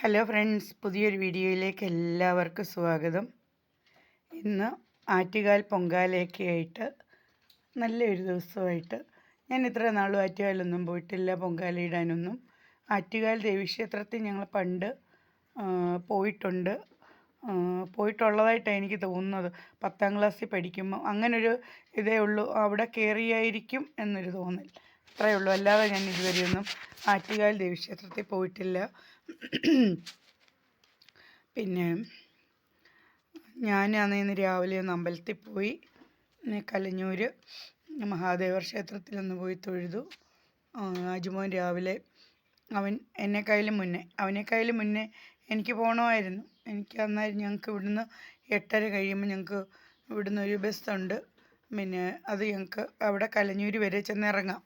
Hello friends പുതിയൊരു വീഡിയോയിലേക്ക് എല്ലാവർക്കും സ്വാഗതം. ഇന്ന് ആറ്റുകാൽ പൊങ്കാലയൊക്കെ ആയിട്ട് നല്ലൊരു ദിവസമായിട്ട്. ഞാൻ ഇത്ര നാളും ആറ്റുകാലൊന്നും പോയിട്ടില്ല പൊങ്കാല ഇടാനൊന്നും. ആറ്റുകാൽ ദേവീക്ഷേത്രത്തിൽ ഞങ്ങൾ പണ്ട് പോയിട്ടുണ്ട്. പോയിട്ടുള്ളതായിട്ടാണ് എനിക്ക് തോന്നുന്നത്. പത്താം ക്ലാസ്സിൽ പഠിക്കുമ്പോൾ അങ്ങനൊരു ഇതേ ഉള്ളൂ. അവിടെ കയറിയായിരിക്കും എന്നൊരു തോന്നൽ. അത്രയേ ഉള്ളൂ. അല്ലാതെ ഞാൻ ഇതുവരെയൊന്നും ആറ്റുകാൽ ദേവീക്ഷേത്രത്തിൽ പോയിട്ടില്ല. പിന്നെ ഞാനാണ് ഇന്ന് രാവിലെ ഒന്ന് അമ്പലത്തിൽ പോയി പിന്നെ കലഞ്ഞൂർ മഹാദേവർ ക്ഷേത്രത്തിൽ ഒന്ന് പോയി തൊഴുതു. അജുമോൻ രാവിലെ അവൻ എന്നെക്കായാലും മുന്നേ അവനേക്കായാലും മുന്നേ എനിക്ക് പോകണമായിരുന്നു എനിക്ക് അന്നേരം ഞങ്ങൾക്ക് ഇവിടുന്ന് എട്ടര കഴിയുമ്പോൾ ഞങ്ങൾക്ക് ഇവിടുന്ന് ഒരു ബസ്സുണ്ട്. പിന്നെ അത് ഞങ്ങൾക്ക് അവിടെ കലഞ്ഞൂർ വരെ ചെന്ന് ഇറങ്ങാം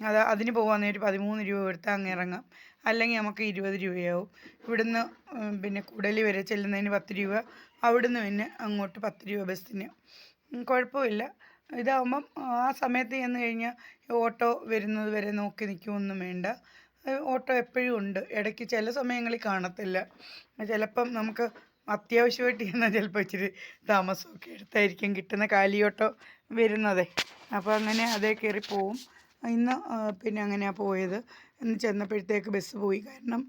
അത് അതിന് പോകുകയാണെങ്കിൽ ഒരു പതിമൂന്ന് രൂപ കൊടുത്ത് അങ്ങ് ഇറങ്ങാം. അല്ലെങ്കിൽ നമുക്ക് ഇരുപത് രൂപയാവും. ഇവിടുന്ന് പിന്നെ കൂടലി വരെ ചെല്ലുന്നതിന് പത്ത് രൂപ അവിടുന്ന് പിന്നെ അങ്ങോട്ട് പത്ത് രൂപ ബസ്സിന്. കുഴപ്പമില്ല. ഇതാവുമ്പം ആ സമയത്ത് ചെന്ന് കഴിഞ്ഞാൽ ഓട്ടോ വരുന്നത് വരെ നോക്കി നിൽക്കുമൊന്നും വേണ്ട. ഓട്ടോ എപ്പോഴും ഉണ്ട്. ഇടയ്ക്ക് ചില സമയങ്ങളിൽ കാണത്തില്ല. ചിലപ്പം നമുക്ക് അത്യാവശ്യമായിട്ട് ചെന്നാൽ ചിലപ്പോൾ ഇച്ചിരി താമസമൊക്കെ എടുത്തായിരിക്കും കിട്ടുന്ന കാലി ഓട്ടോ വരുന്നതേ. അപ്പോൾ അങ്ങനെ അതേ കയറി പോവും. ഇന്ന് പിന്നെ അങ്ങനെയാണ് പോയത്. ഇന്ന് ചെന്നപ്പോഴത്തേക്ക് ബസ് പോയി. കാരണം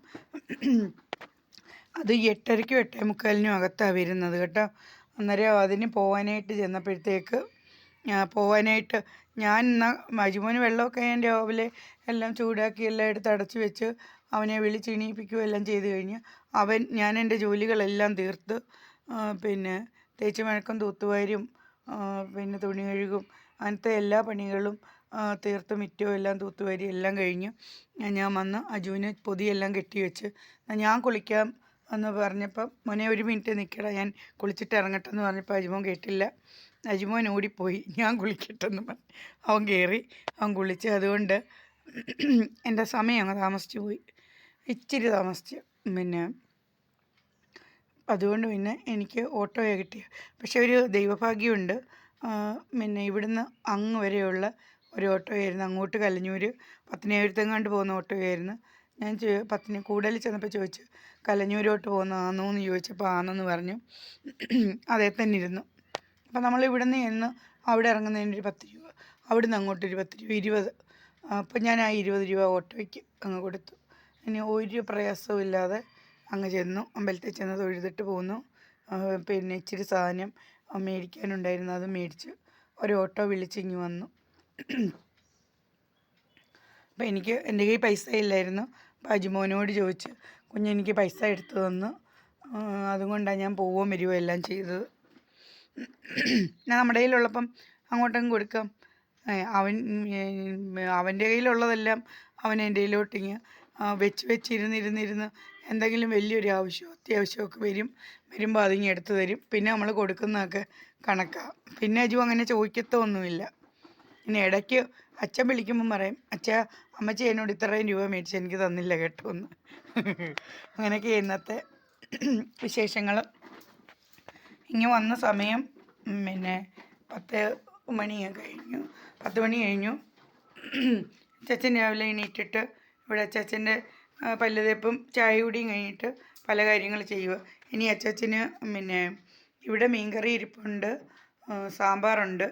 അത് എട്ടരയ്ക്കും എട്ടേ മുക്കാലിനും അകത്താണ് വരുന്നത് കേട്ടോ. അന്നേരം അതിന് പോകാനായിട്ട് ചെന്നപ്പോഴത്തേക്ക് പോവാനായിട്ട് ഞാൻ എന്നാൽ മജുമോന് വെള്ളമൊക്കെ ഞാൻ രാവിലെ എല്ലാം ചൂടാക്കി എല്ലാം എടുത്ത് അടച്ചു വെച്ച് അവനെ വിളിച്ച് ഇണീപ്പിക്കുകയും എല്ലാം ചെയ്ത് കഴിഞ്ഞ് അവൻ ഞാൻ എന്റെ ജോലികളെല്ലാം തീർത്ത് പിന്നെ തേച്ച് മഴക്കം തൂത്തുവാരും പിന്നെ തുണി കഴുകും അങ്ങനത്തെ എല്ലാ പണികളും തീർത്ത് മിറ്റവും എല്ലാം തൂത്തുവാരി എല്ലാം കഴിഞ്ഞ് ഞാൻ വന്ന് അജുവിന് പൊതിയെല്ലാം കെട്ടി വെച്ച് ഞാൻ കുളിക്കാം എന്ന് പറഞ്ഞപ്പം മോനെ ഒരു മിനിറ്റ് നിൽക്കടാ ഞാൻ കുളിച്ചിട്ട് ഇറങ്ങട്ടെ എന്ന് പറഞ്ഞപ്പോൾ അജുമോൻ കേട്ടില്ല. അജുമോൻ ഓടിപ്പോയി. ഞാൻ കുളിക്കട്ടെന്ന് പറഞ്ഞു അവൻ കയറി അവൻ കുളിച്ച് അതുകൊണ്ട് എന്റെ സമയം അങ്ങ് താമസിച്ചു പോയി. ഇച്ചിരി താമസിച്ചു. പിന്നെ അതുകൊണ്ട് പിന്നെ എനിക്ക് ഓട്ടോയെ കിട്ടിയ. പക്ഷെ ഒരു ദൈവഭാഗ്യമുണ്ട്. പിന്നെ ഇവിടുന്ന് അങ്ങ് വരെയുള്ള ഒരു ഓട്ടോയായിരുന്നു. അങ്ങോട്ട് കലഞ്ഞൂർ പത്തനാപുരത്തെങ്ങാണ്ട് പോകുന്ന ഓട്ടോയായിരുന്നു. ഞാൻ പത്തിന് കൂടുതൽ ചെന്നപ്പോൾ ചോദിച്ചു കലഞ്ഞൂരോട്ട് പോകുന്നതാണോ? എന്ന് ചോദിച്ചപ്പോൾ ആണെന്ന് പറഞ്ഞു. അതേ തന്നെ ഇരുന്നു. അപ്പോൾ നമ്മൾ ഇവിടുന്ന് ചെന്ന് അവിടെ ഇറങ്ങുന്നതിന് ഒരു പത്ത് രൂപ അവിടുന്ന് അങ്ങോട്ട് ഒരു പത്ത് രൂപ ഇരുപത്. അപ്പോൾ ഞാൻ ആ ഇരുപത് രൂപ ഓട്ടോയ്ക്ക് അങ്ങ് കൊടുത്തു. ഇനി ഒരു പ്രയാസവും ഇല്ലാതെ അങ്ങ് ചെന്നു. അമ്പലത്തിൽ ചെന്ന് തൊഴുതിട്ട് പോന്നു. പിന്നെ ഇച്ചിരി സാധനം മേടിക്കാനുണ്ടായിരുന്നു അത് മേടിച്ച് ഒരു ഓട്ടോ വിളിച്ചിങ്ങ് വന്നു. അപ്പോൾ എനിക്ക് എന്റെ കയ്യിൽ പൈസ ഇല്ലായിരുന്നു. അപ്പോൾ അജുമോനോട് ചോദിച്ച് കുഞ്ഞെനിക്ക് പൈസ എടുത്തു തന്നു. അതുകൊണ്ടാണ് ഞാൻ പോവുകയും വരികയും എല്ലാം ചെയ്തത്. ഞാൻ നമ്മുടെ കയ്യിലുള്ളപ്പം അങ്ങോട്ടങ്ങ് കൊടുക്കാം. അവൻ അവന്റെ കയ്യിലുള്ളതെല്ലാം അവൻ എന്റെ കയ്യിലോട്ടിങ്ങ് വെച്ച് വെച്ചിരുന്നിരുന്നിരുന്ന് എന്തെങ്കിലും വലിയൊരു ആവശ്യമോ അത്യാവശ്യമൊക്കെ വരും വരുമ്പോൾ അതിങ്ങ് എടുത്തു തരും. പിന്നെ നമ്മൾ കൊടുക്കുന്നതൊക്കെ കണക്കാണ് പിന്നെ അജു അങ്ങനെ ചോദിക്കത്തൊന്നുമില്ല. പിന്നെ ഇടയ്ക്ക് അച്ഛൻ വിളിക്കുമ്പം പറയും അച്ഛ അമ്മച്ചി എന്നോട് ഇത്രയും രൂപ മേടിച്ച് എനിക്ക് തന്നില്ല കേട്ടോ എന്ന്. അങ്ങനെയൊക്കെ ഇന്നത്തെ വിശേഷങ്ങൾ ഇങ്ങനെ വന്ന സമയം പിന്നെ പത്ത് മണി കഴിഞ്ഞു. പത്ത് മണി കഴിഞ്ഞു. ചച്ചൻ രാവിലെ എണീറ്റിട്ട് ഇവിടെ അച്ചാച്ചന്റെ പല്ലുതേപ്പും ചായ കുടിയും കഴിഞ്ഞിട്ട് പല കാര്യങ്ങൾ ചെയ്യുക. ഇനി അച്ചാച്ചന് പിന്നെ ഇവിടെ മീൻകറി ഇരിപ്പുണ്ട് സാമ്പാറുണ്ട്.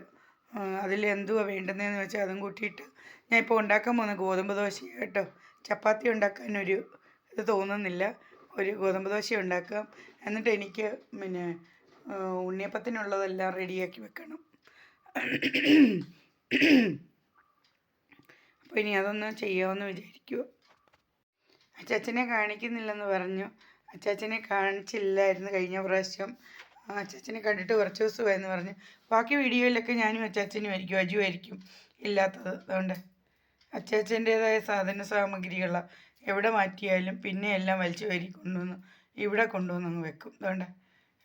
അതിൽ എന്തുവാ വേണ്ടുന്നതെന്ന് വെച്ചാൽ അതും കൂട്ടിയിട്ട് ഞാൻ ഇപ്പോൾ ഉണ്ടാക്കാൻ പോകുന്ന ഗോതമ്പ് ദോശ കേട്ടോ ചപ്പാത്തി ഉണ്ടാക്കാനൊരു ഇത് തോന്നുന്നില്ല. ഒരു ഗോതമ്പ് ദോശ ഉണ്ടാക്കാം എന്നിട്ട് എനിക്ക് പിന്നെ ഉണ്ണിയപ്പത്തിനുള്ളതെല്ലാം റെഡിയാക്കി വെക്കണം. അപ്പോൾ ഇനി അതൊന്ന് ചെയ്യാമെന്ന് വിചാരിക്കുക അച്ചാച്ചനെ കാണിക്കുന്നില്ലെന്ന് പറഞ്ഞു. അച്ചാച്ചനെ കാണിച്ചില്ലായിരുന്നു കഴിഞ്ഞ പ്രാവശ്യം. അച്ചാച്ചനെ കണ്ടിട്ട് കുറച്ച് ദിവസമായെന്ന് പറഞ്ഞു. ബാക്കി വീഡിയോയിലൊക്കെ ഞാനും അച്ചാച്ചനും ആയിരിക്കും അജുവായിരിക്കും ഇല്ലാത്തത്. അതുകൊണ്ട് അച്ചാച്ചന്റേതായ സാധന സാമഗ്രികളാണ് എവിടെ മാറ്റിയാലും പിന്നെ എല്ലാം വലിച്ചു വരി കൊണ്ടുവന്ന് ഇവിടെ കൊണ്ടുവന്ന് വെക്കും. അതുകൊണ്ട്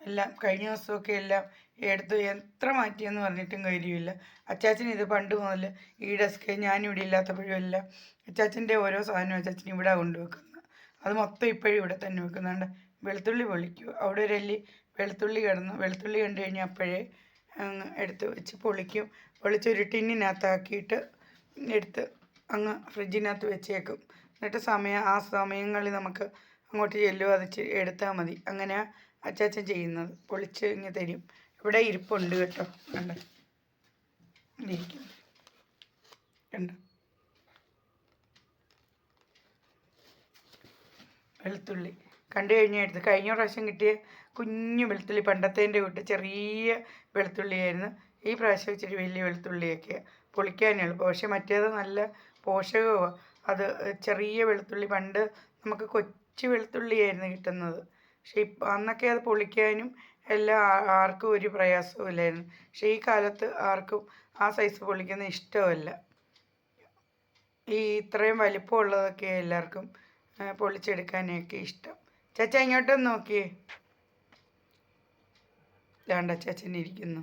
എല്ലാം കഴിഞ്ഞ ദിവസമൊക്കെ എല്ലാം എടുത്ത് എത്ര മാറ്റിയെന്ന് പറഞ്ഞിട്ടും കാര്യമില്ല. അച്ചാച്ചൻ ഇത് പണ്ട് മുതൽ ഈ ഡെസ്ക് ഞാനിവിടെ ഇല്ലാത്തപ്പോഴും അച്ചാച്ചന്റെ ഓരോ സാധനവും അച്ചാച്ചൻ ഇവിടെ കൊണ്ടുവെക്കുന്നത് അത് മൊത്തം ഇപ്പോഴും ഇവിടെ തന്നെ വെക്കുന്നുണ്ട്. വെളുത്തുള്ളി പൊളിക്കും. അവിടെ ഒരു അല്ലി വെളുത്തുള്ളി കിടന്നു. വെളുത്തുള്ളി കണ്ടു കഴിഞ്ഞാൽ അപ്പോഴേ എടുത്ത് വെച്ച് പൊളിക്കും. പൊളിച്ചൊരു ടിന്നിനകത്താക്കിയിട്ട് എടുത്ത് അങ്ങ് ഫ്രിഡ്ജിനകത്ത് വെച്ചേക്കും. എന്നിട്ട് സമയം ആ സമയങ്ങളിൽ നമുക്ക് അങ്ങോട്ട് ചെല്ലുക അത് എടുത്താൽ മതി. അങ്ങനെ അച്ചാച്ചൻ ചെയ്യുന്നത്. പൊളിച്ച് ഇങ്ങനെ തരും. ഇവിടെ ഇരിപ്പുണ്ട് കേട്ടോ. കണ്ട? കണ്ടോ? വെളുത്തുള്ളി. കണ്ടു കഴിഞ്ഞായിരുന്നു. കഴിഞ്ഞ പ്രാവശ്യം കിട്ടിയ കുഞ്ഞു വെളുത്തുള്ളി പണ്ടത്തേന്റെ കൂട്ട് ചെറിയ വെളുത്തുള്ളിയായിരുന്നു. ഈ പ്രാവശ്യം ഇച്ചിരി വലിയ വെളുത്തുള്ളിയൊക്കെ പൊളിക്കാൻ എളുപ്പം. പക്ഷെ മറ്റേത് നല്ല പോഷകമാണ് അത് ചെറിയ വെളുത്തുള്ളി പണ്ട് നമുക്ക് കൊച്ചു വെളുത്തുള്ളിയായിരുന്നു കിട്ടുന്നത്. പക്ഷെ ഇപ്പം അന്നൊക്കെ അത് പൊളിക്കാനും എല്ലാം ആർക്കും ഒരു പ്രയാസവും ഇല്ലായിരുന്നു പക്ഷെ ഈ കാലത്ത് ആർക്കും ആ സൈസ് പൊളിക്കുന്ന ഇഷ്ടമല്ല ഈ ഇത്രയും വലിപ്പമുള്ളതൊക്കെ എല്ലാവർക്കും പൊളിച്ചെടുക്കാനൊക്കെ ഇഷ്ടം. ചേച്ചി ഇങ്ങോട്ടൊന്ന് നോക്കിയേ. വേണ്ട ചേച്ചൻ ഇരിക്കുന്നു.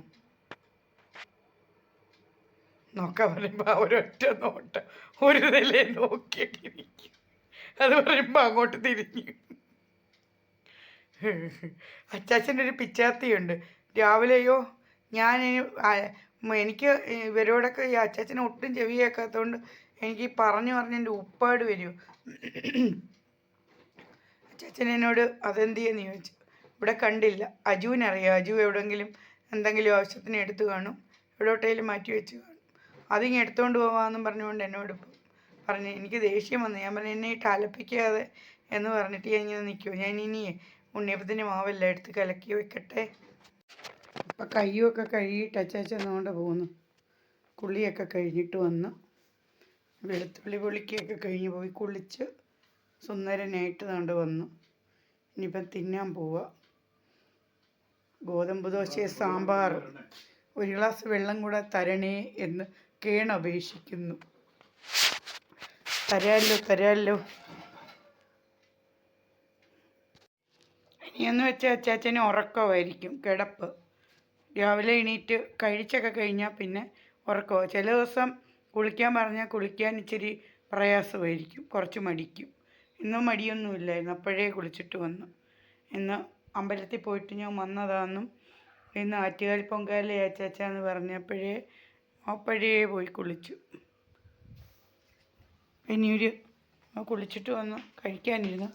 നോക്കാൻ പറയുമ്പോൾ അവരൊറ്റ നോട്ടം. ഒരു നിലയെ നോക്കിയിട്ടിരിക്കും അത് പറയുമ്പോൾ അങ്ങോട്ട് തിരിഞ്ഞു അച്ചാച്ചന്റെ ഒരു പിച്ചാത്തിയുണ്ട്. രാവിലെയോ ഞാൻ എനിക്ക് ഇവരോടൊക്കെ ഈ അച്ചാച്ചനെ ഒട്ടും ചെവി കേൾക്കാത്തതുകൊണ്ട് എനിക്ക് പറഞ്ഞു പറഞ്ഞ് എന്റെ ഉപ്പാട് വരും. അച്ചാച്ചൻ എന്നോട് അതെന്ത് ചോദിച്ചു. ഇവിടെ കണ്ടില്ല. അജുവിനറിയാം അജു എവിടെയെങ്കിലും എന്തെങ്കിലും ആവശ്യത്തിന് എടുത്തു കാണും. എവിടോട്ടേലും മാറ്റി വെച്ച് കാണും. അതിങ്ങ് എടുത്തുകൊണ്ട് പോകാമെന്നും പറഞ്ഞുകൊണ്ട് എന്നോട് പറഞ്ഞു എനിക്ക് ദേഷ്യം വന്നു. ഞാൻ പറഞ്ഞു എന്നെ ഈ ടലപ്പിക്കാതെ എന്ന് പറഞ്ഞിട്ട് ഞാൻ ഇങ്ങനെ നിൽക്കുമോ ഞാൻ ഇനി ഉണ്ണിയപ്പത്തിന്റെ മാവെല്ലാം എടുത്ത് കലക്കി വെക്കട്ടെ. അപ്പം കയ്യുമൊക്കെ കഴുകിയിട്ട് അച്ചാച്ചെന്നുകൊണ്ട് പോകുന്നു. കുളിയൊക്കെ കഴിഞ്ഞിട്ട് വന്ന്. വെളുത്തുള്ളി പൊളിക്കൊക്കെ കഴിഞ്ഞ് പോയി കുളിച്ച് സുന്ദരനായിട്ട് തണ്ട് വന്നു. ഇനിയിപ്പം തിന്നാൻ പോവുക ഗോതമ്പ് ദോശയെ സാമ്പാർ. ഒരു ഗ്ലാസ് വെള്ളം കൂടെ തരണേ എന്ന് കേണപേക്ഷിക്കുന്നു. തരാമല്ലോ തരാമല്ലോ ഇനിയെന്ന് വെച്ചാൽ അച്ചാച്ചന് ഉറക്കമായിരിക്കും കിടപ്പ്. രാവിലെ എണീറ്റ് കഴിച്ചൊക്കെ കഴിഞ്ഞാൽ പിന്നെ ഉറക്കമോ ചില ദിവസം കുളിക്കാൻ പറഞ്ഞാൽ കുളിക്കാൻ ഇച്ചിരി പ്രയാസമായിരിക്കും കുറച്ച് മടിക്കും. ഇന്നും മടിയൊന്നുമില്ലായിരുന്നു അപ്പോഴേ കുളിച്ചിട്ട് വന്നു. ഇന്ന് അമ്പലത്തിൽ പോയിട്ട് ഞാൻ വന്നതാണെന്നും ഇന്ന് ആറ്റുകാൽ പൊങ്കാല അച്ചാച്ചാന്ന് പറഞ്ഞപ്പോഴേ അപ്പോഴേ പോയി കുളിച്ചു. ഇനിയൊരു കുളിച്ചിട്ട് വന്നു കഴിക്കാനിരുന്നു.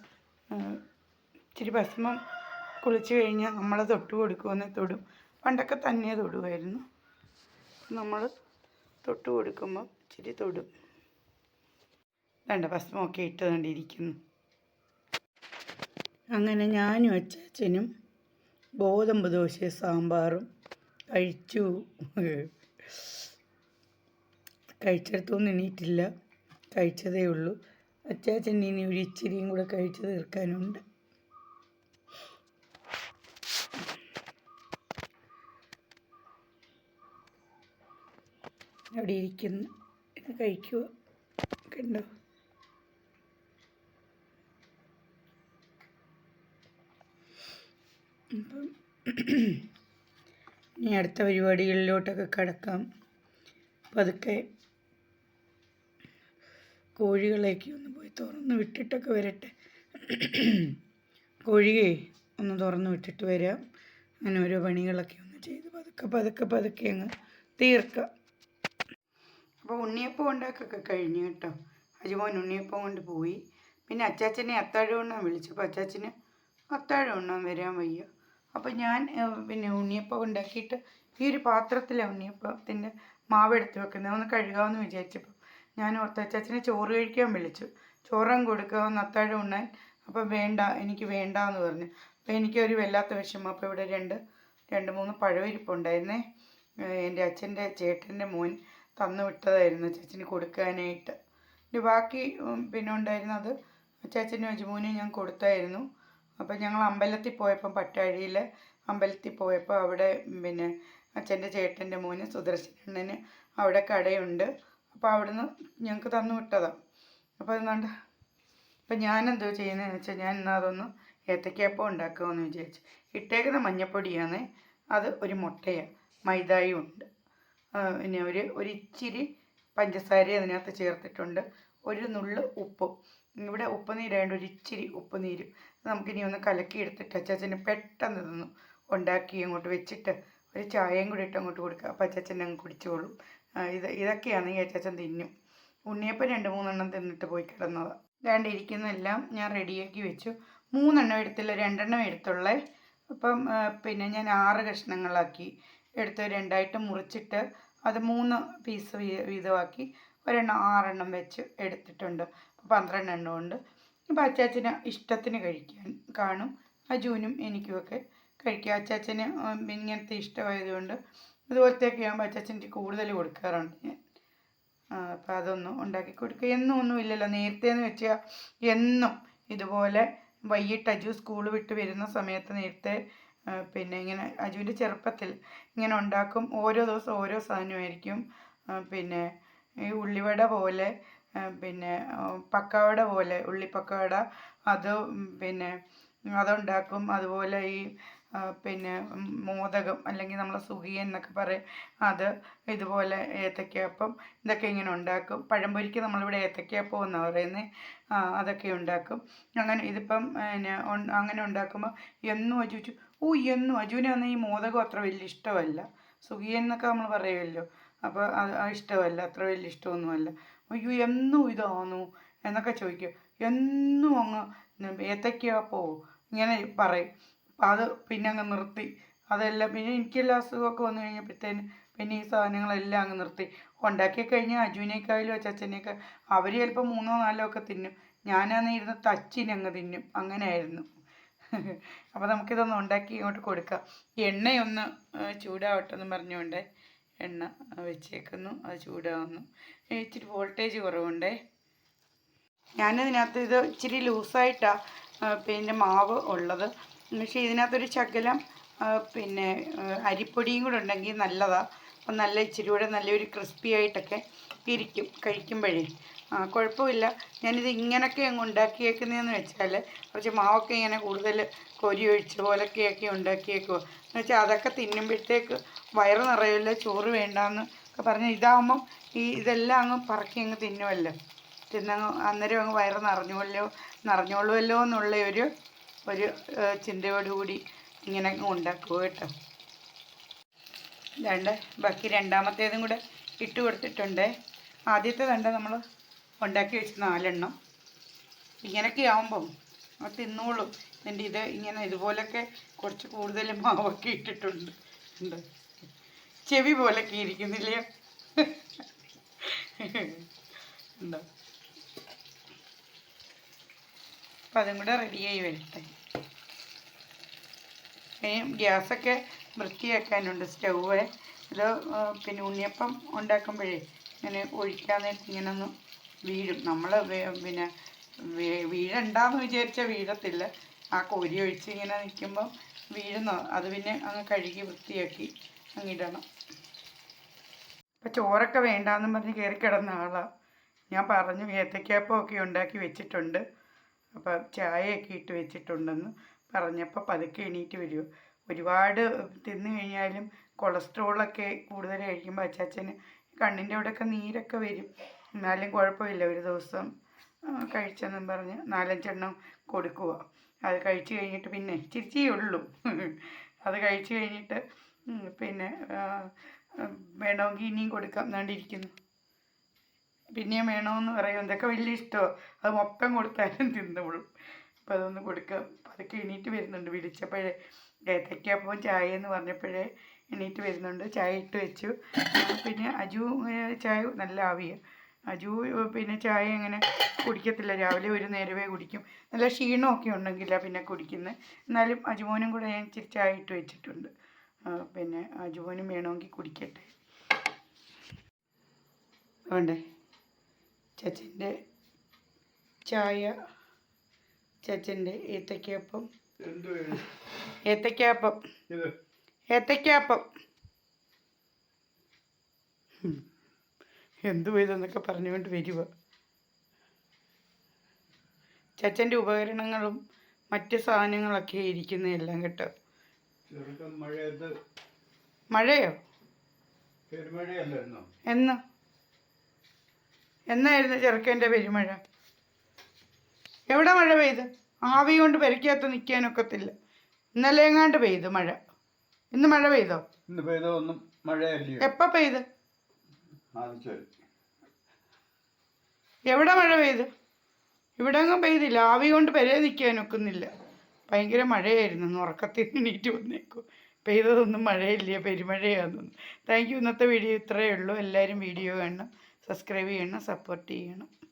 ഇച്ചിരി ഭസ്മം കുളിച്ച് കഴിഞ്ഞാൽ നമ്മൾ തൊട്ട് കൊടുക്കുമെന്ന് തൊടും. പണ്ടൊക്കെ തന്നെ തൊടുമായിരുന്നു നമ്മൾ തൊട്ട് കൊടുക്കുമ്പോൾ ഇച്ചിരി തൊടും. വേണ്ട ഭസ്മമൊക്കെ ഇട്ട് കണ്ടിരിക്കുന്നു. അങ്ങനെ ഞാനും അച്ചാച്ചനും ഗോതമ്പ് ദോശ സാമ്പാറും കഴിച്ചു. കഴിച്ചെടുത്തൊന്നും എണീറ്റില്ല. കഴിച്ചതേ ഉള്ളൂ. അച്ചാച്ചൻ ഇനി ഒരു ഇച്ചിരിയും കൂടെ കഴിച്ചു തീർക്കാനുണ്ട്. അവിടെ ഇരിക്കുന്നു. ഇത് കഴിക്കുക കണ്ടോ? അപ്പം ഇനി അടുത്ത പരിപാടികളിലോട്ടൊക്കെ കിടക്കാം. പതുക്കെ കോഴികളെയൊക്കെ ഒന്ന് പോയി തുറന്ന് വിട്ടിട്ടൊക്കെ വരട്ടെ. കോഴിയെ ഒന്ന് തുറന്ന് വിട്ടിട്ട് വരാം. അങ്ങനെ ഓരോ പണികളൊക്കെ ഒന്ന് ചെയ്ത് പതുക്കെ പതുക്കെ പതുക്കെ അങ്ങ് തീർക്കാം. അപ്പോൾ ഉണ്ണിയപ്പം ഉണ്ടാക്കൊക്കെ കഴിഞ്ഞു കേട്ടോ. അജുമോൻ ഉണ്ണിയപ്പം കൊണ്ട് പോയി. പിന്നെ അച്ചാച്ചനെ അത്താഴം ഉണ്ണാൻ വിളിച്ചപ്പോൾ അച്ചാച്ചന് അത്താഴം ഉണ്ണാൻ വരാൻ വയ്യ. അപ്പോൾ ഞാൻ പിന്നെ ഉണ്ണിയപ്പം ഉണ്ടാക്കിയിട്ട് ഈ ഒരു പാത്രത്തിലാണ് ഉണ്ണിയപ്പത്തിന്റെ മാവ് എടുത്ത് വെക്കുന്നത്. ഒന്ന് കഴുകാമെന്ന് വിചാരിച്ചപ്പോൾ ഞാൻ ഓർത്ത അച്ചാച്ചനെ ചോറ് കഴിക്കാൻ വിളിച്ചു. ചോറും കൊടുക്കാമെന്ന് അത്താഴം ഉണ്ണാൻ അപ്പം വേണ്ട എനിക്ക് വേണ്ട എന്ന് പറഞ്ഞു. അപ്പോൾ എനിക്കൊരു വല്ലാത്ത വിഷമം. അപ്പോൾ ഇവിടെ രണ്ട് രണ്ട് മൂന്ന് പഴവിരിപ്പുണ്ടായിരുന്നേ. എന്റെ അച്ഛന്റെ ചേട്ടന്റെ മോൻ തന്നു വിട്ടതായിരുന്നു ചേച്ചിന് കൊടുക്കാനായിട്ട്. ഇനി ബാക്കി പിന്നെ ഉണ്ടായിരുന്നത് ചേച്ചനും അജുമോനും ഞാൻ കൊടുത്തായിരുന്നു. അപ്പം ഞങ്ങൾ അമ്പലത്തിൽ പോയപ്പം പട്ടാഴിയിൽ അമ്പലത്തിൽ പോയപ്പോൾ അവിടെ പിന്നെ അച്ഛന്റെ ചേട്ടന്റെ മോന് സുദർശനണ്ണന് അവിടെ കടയുണ്ട്. അപ്പോൾ അവിടുന്ന് ഞങ്ങൾക്ക് തന്നു വിട്ടതാണ് അപ്പോൾ അതുകൊണ്ട് അപ്പം ഞാനെന്തോ ചെയ്യുന്നതെന്ന് വെച്ചാൽ ഞാൻ എന്നാൽ അതൊന്ന് ഏത്തയ്ക്കാപ്പം ഉണ്ടാക്കാമെന്ന് വിചാരിച്ചു. ഇട്ടേക്കുന്ന മഞ്ഞപ്പൊടിയാണ്. അത് ഒരു മുട്ടയാണ്. മൈദായും ഉണ്ട്. പിന്നെ ഒരു ഒരിച്ചിരി പഞ്ചസാര അതിനകത്ത് ചേർത്തിട്ടുണ്ട്. ഒരു നുള്ള് ഉപ്പും. ഇവിടെ ഉപ്പ് നീരായതുകൊണ്ട് ഒരു ഇച്ചിരി ഉപ്പ് നീരും. നമുക്കിനി ഒന്ന് കലക്കി എടുത്തിട്ട് അച്ചാച്ചന് പെട്ടെന്ന് ഇതൊന്ന് ഉണ്ടാക്കി അങ്ങോട്ട് വെച്ചിട്ട് ഒരു ചായയും കൂടി ഇട്ട് അങ്ങോട്ട് കൊടുക്കുക. അപ്പം അച്ചാച്ചൻ അങ്ങ് കുടിച്ചോളും. ഇത് ഇതൊക്കെയാണ് ഈ അച്ചാച്ചൻ തിന്നും. ഉണ്ണിയപ്പം രണ്ട് മൂന്നെണ്ണം തിന്നിട്ട് പോയി കിടന്നതാണ് രണ്ടിരിക്കുന്നതെല്ലാം ഞാൻ റെഡിയാക്കി വെച്ചു. മൂന്നെണ്ണം എടുത്തില്ല രണ്ടെണ്ണം എടുത്തുള്ളേ. അപ്പം പിന്നെ ഞാൻ ആറ് കഷ്ണങ്ങളാക്കി. എടുത്ത് രണ്ടായിട്ട് മുറിച്ചിട്ട് അത് മൂന്ന് പീസ് വീതമാക്കി ഒരെണ്ണം ആറെണ്ണം വെച്ച് എടുത്തിട്ടുണ്ട്. പന്ത്രണ്ട് എണ്ണം ഉണ്ട്. അപ്പോൾ അച്ചാച്ചന് ഇഷ്ടത്തിന് കഴിക്കാൻ കാണും. അജുവിനും എനിക്കുമൊക്കെ കഴിക്കാം. അച്ചാച്ചന് ഇങ്ങനത്തെ ഇഷ്ടമായതുകൊണ്ട് ഇതുപോലത്തെയൊക്കെ ആകുമ്പോൾ അച്ചാച്ചന്റെ കൂടുതൽ കൊടുക്കാറുണ്ട് ഞാൻ. അപ്പോൾ അതൊന്നും ഉണ്ടാക്കി കൊടുക്കുക. എന്നും ഒന്നും ഇല്ലല്ലോ. നേരത്തെ എന്ന് വെച്ചാൽ എന്നും ഇതുപോലെ വൈകിട്ട് അജു സ്കൂൾ വിട്ട് വരുന്ന സമയത്ത് നേരത്തെ പിന്നെ ഇങ്ങനെ അജുവിന്റെ ചെറുപ്പത്തിൽ ഇങ്ങനെ ഉണ്ടാക്കും. ഓരോ ദിവസം ഓരോ സാധനമായിരിക്കും. പിന്നെ ഈ ഉള്ളിവട പോലെ പിന്നെ പക്കവട പോലെ ഉള്ളി ഉള്ളിപ്പക്കവട അത് പിന്നെ അതുണ്ടാക്കും. അതുപോലെ ഈ പിന്നെ മോദകം അല്ലെങ്കിൽ നമ്മൾ സുഖിയൻ എന്നൊക്കെ പറയും. അത് ഇതുപോലെ ഏത്തക്കയപ്പം ഇതൊക്കെ ഇങ്ങനെ ഉണ്ടാക്കും. പഴംപൊരിക്ക് നമ്മളിവിടെ ഏത്തയ്ക്കാപ്പം എന്നാണ് പറയുന്നത് അതൊക്കെ ഉണ്ടാക്കും. അങ്ങനെ ഇതിപ്പം പിന്നെ അങ്ങനെ ഉണ്ടാക്കുമ്പോൾ എന്നും അജു ചു- ഓ എന്നും അജുവിനാണെങ്കിൽ ഈ മോദകം അത്ര വലിയ ഇഷ്ടമല്ല. സുഖിയൻ എന്നൊക്കെ നമ്മൾ പറയുമല്ലോ അപ്പോൾ അത് ഇഷ്ടമല്ല. അത്ര വലിയ ഇഷ്ടമൊന്നുമല്ല. അയ്യോ എന്നും ഇതാണു? എന്നൊക്കെ ചോദിക്കും. എന്നും അങ്ങ് പോ? ഇങ്ങനെ പറയും. അപ്പം അത് പിന്നെ അങ്ങ് നിർത്തി. അതെല്ലാം പിന്നെ എനിക്കെല്ലാം അസുഖമൊക്കെ വന്നു കഴിഞ്ഞപ്പോഴത്തേന് പിന്നെ ഈ സാധനങ്ങളെല്ലാം അങ്ങ് നിർത്തി. ഉണ്ടാക്കി കഴിഞ്ഞാൽ അജുവിനേക്കായാലും അച്ചച്ചനേക്കാൾ അവർ ചിലപ്പോൾ മൂന്നോ നാലോ ഒക്കെ തിന്നും. ഞാനാന്ന് ഇരുന്ന് തച്ചിനങ്ങ് തിന്നും. അങ്ങനെയായിരുന്നു. അപ്പോൾ നമുക്കിതൊന്ന് ഉണ്ടാക്കി ഇങ്ങോട്ട് കൊടുക്കാം. എണ്ണയൊന്ന് ചൂടാവട്ടെ എന്ന് പറഞ്ഞുകൊണ്ട് എണ്ണ വെച്ചേക്കുന്നു. അത് ചൂടാവുന്നു. ഇച്ചിരി വോൾട്ടേജ് കുറവുണ്ടേ. ഞാനതിനകത്ത് ഇത് ഇച്ചിരി ലൂസായിട്ടാണ് പിന്നെ മാവ് ഉള്ളത്. പക്ഷേ ഇതിനകത്തൊരു ശകലം പിന്നെ അരിപ്പൊടിയും കൂടെ ഉണ്ടെങ്കിൽ നല്ലതാണ് അപ്പം നല്ല ഇച്ചിരി കൂടെ നല്ലൊരു ക്രിസ്പി ആയിട്ടൊക്കെ ഇരിക്കും കഴിക്കുമ്പോഴേ. ആ കുഴപ്പമില്ല. ഞാനിത് ഇങ്ങനൊക്കെ അങ്ങ് ഉണ്ടാക്കിയേക്കുന്നതെന്ന് വെച്ചാൽ കുറച്ച് മാവൊക്കെ ഇങ്ങനെ കൂടുതൽ കൊരി ഒഴിച്ച പോലൊക്കെയൊക്കെ ഉണ്ടാക്കിയേക്കുമോ എന്ന് വെച്ചാൽ അതൊക്കെ തിന്നുമ്പോഴത്തേക്ക് വയറ് നിറയില്ല ചോറ് വേണ്ടാന്ന് ഒക്കെ പറഞ്ഞ് ഇതാകുമ്പം ഈ ഇതെല്ലാം അങ്ങ് പറക്കി അങ്ങ് തിന്നുമല്ലോ തിന്നങ്ങ് അന്നേരം അങ്ങ് വയറ് നിറഞ്ഞുമല്ലോ നിറഞ്ഞോളുമല്ലോ എന്നുള്ള ഒരു ഒരു ചിന്തയോടുകൂടി ഇങ്ങനെ ഉണ്ടാക്കുക കേട്ടോ. രണ്ട് ബാക്കി രണ്ടാമത്തേതും കൂടെ ഇട്ട് കൊടുത്തിട്ടുണ്ട്. ആദ്യത്തെ കണ്ട നമ്മൾ ഉണ്ടാക്കി വെച്ച് നാലെണ്ണം. ഇങ്ങനെയൊക്കെ ആവുമ്പം അത് തിന്നോളും. എന്നിട്ട് ഇത് ഇങ്ങനെ ഇതുപോലൊക്കെ കുറച്ച് കൂടുതൽ മാവൊക്കെ ഇട്ടിട്ടുണ്ട്. ഉണ്ട്? ചെവി പോലൊക്കെ ഇരിക്കുന്നില്ല? ഉണ്ടോ? അപ്പം അതും കൂടെ റെഡിയായി വരട്ടെ. ഇനിയും ഗ്യാസൊക്കെ വൃത്തിയാക്കാനുണ്ട് സ്റ്റൗവ്. ഇത് പിന്നെ ഉണ്ണിയപ്പം ഉണ്ടാക്കുമ്പോഴേ ഇങ്ങനെ ഒഴിക്കാൻ നേരത്ത് ഇങ്ങനെ ഒന്ന് വീഴും. നമ്മൾ പിന്നെ വീഴണ്ടാന്ന് വിചാരിച്ചാൽ വീഴത്തില്ല. ആ കോരി ഒഴിച്ച് ഇങ്ങനെ നിൽക്കുമ്പം വീഴുന്ന. അത് പിന്നെ അങ്ങ് കഴുകി വൃത്തിയാക്കി അങ്ങിടണം ഇപ്പം ചോറൊക്കെ വേണ്ടാന്ന് പറഞ്ഞ് കയറി കിടന്ന ആളാണ് ഞാൻ പറഞ്ഞു ഏത്തക്കാപ്പമൊക്കെ ഉണ്ടാക്കി വെച്ചിട്ടുണ്ട്. അപ്പം ചായയൊക്കെ ഇട്ട് വെച്ചിട്ടുണ്ടെന്ന് പറഞ്ഞപ്പോൾ പതുക്കെ എണീറ്റ് വരുമോ ഒരുപാട് തിന്നു കഴിഞ്ഞാലും കൊളസ്ട്രോളൊക്കെ കൂടുതൽ കഴിക്കുമ്പോൾ അച്ചാച്ചന് കണ്ണിന്റെ അവിടെയൊക്കെ നീരൊക്കെ വരും. എന്നാലും കുഴപ്പമില്ല. ഒരു ദിവസം കഴിച്ചെന്നും പറഞ്ഞ് നാലഞ്ചെണ്ണം കൊടുക്കുക അത് കഴിച്ചു കഴിഞ്ഞിട്ട് പിന്നെ ചിരിച്ചേ ഉള്ളൂ. അത് കഴിച്ചു കഴിഞ്ഞിട്ട് പിന്നെ വേണമെങ്കിൽ ഇനിയും കൊടുക്കാം എന്നാണ്ടിരിക്കുന്നു. പിന്നെയും വേണമെന്ന് പറയും. എന്തൊക്കെ വലിയ ഇഷ്ടമോ. അത് മൊത്തം കൊടുത്താലും തിന്നോളും. അപ്പോൾ അതൊന്ന് കൊടുക്കാം. അതൊക്കെ എണീറ്റ് വരുന്നുണ്ട്. വിളിച്ചപ്പോഴേ ഏത്തയ്ക്കപ്പം ചായ എന്ന് പറഞ്ഞപ്പോഴേ എണീറ്റ് വരുന്നുണ്ട്. ചായ ഇട്ട് വെച്ചു. പിന്നെ അജു ചായ നല്ല ആവിയാണ് അജു പിന്നെ ചായ അങ്ങനെ കുടിക്കത്തില്ല. രാവിലെ ഒരു നേരമേ കുടിക്കും. നല്ല ക്ഷീണമൊക്കെ ഉണ്ടെങ്കില്ല പിന്നെ കുടിക്കുന്നത്. എന്നാലും അജുമോനും കൂടെ ഞാൻ ഇച്ചിരി ചായ ഇട്ട് വെച്ചിട്ടുണ്ട്. പിന്നെ അജുമോനും വേണമെങ്കിൽ കുടിക്കട്ടെ. വേണ്ടേ? ചച്ചന്റെ ചായ ചച്ചന്റെ ഏത്തക്കാപ്പം ഏത്തക്കാപ്പം ഏത്തക്കാപ്പം. എന്തു ഇതെന്നൊക്കെ പറഞ്ഞുകൊണ്ട് വരിക. ചച്ചന്റെ ഉപകരണങ്ങളും മറ്റ് സാധനങ്ങളൊക്കെ ഇരിക്കുന്ന ഇരിക്കുന്നതെല്ലാം കേട്ടോ. മഴയോ? എന്ന എന്ന്? എന്നായിരുന്നു ചെറുക്കന്റെ പെരുമഴ? എവിടെ മഴ പെയ്ത്? ആവി കൊണ്ട് പെരക്കകത്ത് നിൽക്കാനൊക്കത്തില്ല ഇന്നലെ എങ്ങാണ്ട് പെയ്തു മഴ. ഇന്ന് മഴ പെയ്തോ? ഇന്ന് പെയ്തൊന്നും മഴയല്ലയോ? എപ്പോൾ പെയ്ത്? എവിടെ മഴ പെയ്ത്? ഇവിടെ ഒന്നും പെയ്തില്ല. ആവി കൊണ്ട് പെരേ നിൽക്കാൻ ഒക്കുന്നില്ല. ഭയങ്കര മഴയായിരുന്നു. ഉറക്കത്തിൽ എണീറ്റ് വന്നേക്കും. പെയ്തതൊന്നും മഴയില്ല. പെരുമഴയാണെന്ന്. Thank you. ഇന്നത്തെ വീഡിയോ ഇത്രയേ ഉള്ളൂ. എല്ലാവരും വീഡിയോ കാണണം. സബ്സ്ക്രൈബ് ചെയ്യണം. സപ്പോർട്ട് ചെയ്യണം.